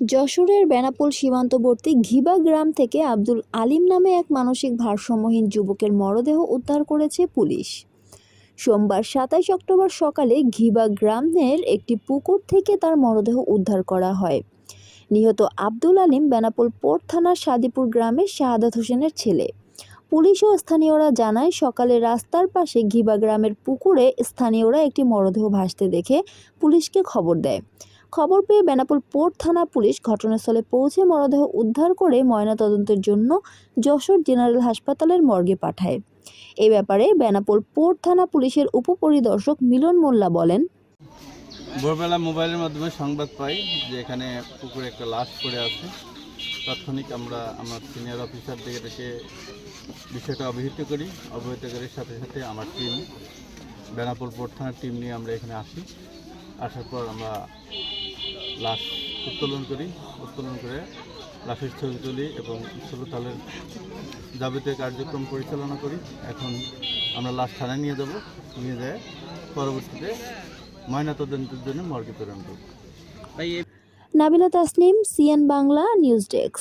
যশোরের বেনাপোল সীমান্তবর্তী ঘিবা গ্রাম থেকে আব্দুল আলিম নামে এক মানসিক ভারসাম্যহীন যুবকের মরদেহ উদ্ধার করেছে পুলিশ। সোমবার সাতাইশ অক্টোবর সকালে ঘিবা গ্রামের একটি পুকুর থেকে তার মরদেহ উদ্ধার করা হয়। নিহত আব্দুল আলিম বেনাপোল পোর্ট থানার সাদিপুর গ্রামের শাহাদাত হোসেনের ছেলে। পুলিশ ও স্থানীয়রা জানায়, সকালে রাস্তার পাশে ঘিবা গ্রামের পুকুরে স্থানীয়রা একটি মরদেহ ভাসতে দেখে পুলিশকে খবর দেয়। খবর পেয়ে বেনাপোল পোর্ট থানা পুলিশ ঘটনাস্থলে পৌঁছে মরদেহ উদ্ধার করে ময়নাতদন্তের জন্য যশোর জেনারেল হাসপাতালের মর্গে পাঠায়। এ ব্যাপারে বেনাপোল পোর্ট থানা পুলিশের উপপরিদর্শক মিলন মোল্লা বলেন, ভোরবেলা মোবাইলের মাধ্যমে সংবাদ পাই যে এখানে পুকুরে একটা লাশ পড়ে আছে। তাৎক্ষণিক আমরা, আমার সিনিয়র অফিসারদের ডেকে বিষয়টা অবহিত করি। অবহিত করার সাথে সাথে আমার টিম বেনাপুর পোর্ট থানার টিম নিয়ে আমরা এখানে আসি। আসার পর আমরা লাশ উত্তোলন করি, উত্তোলন করে লাশের ছবি তুলি এবং স্থলতালের যাবতীয় কার্যক্রম পরিচালনা করি। এখন আমরা লাশ থানায় নিয়ে যাব, নিয়ে যায় পরবর্তীতে ময়নাতদন্তের জন্য মর্গে প্রেরণ করব। Nabila Tasnim, CN Bangla, news desk.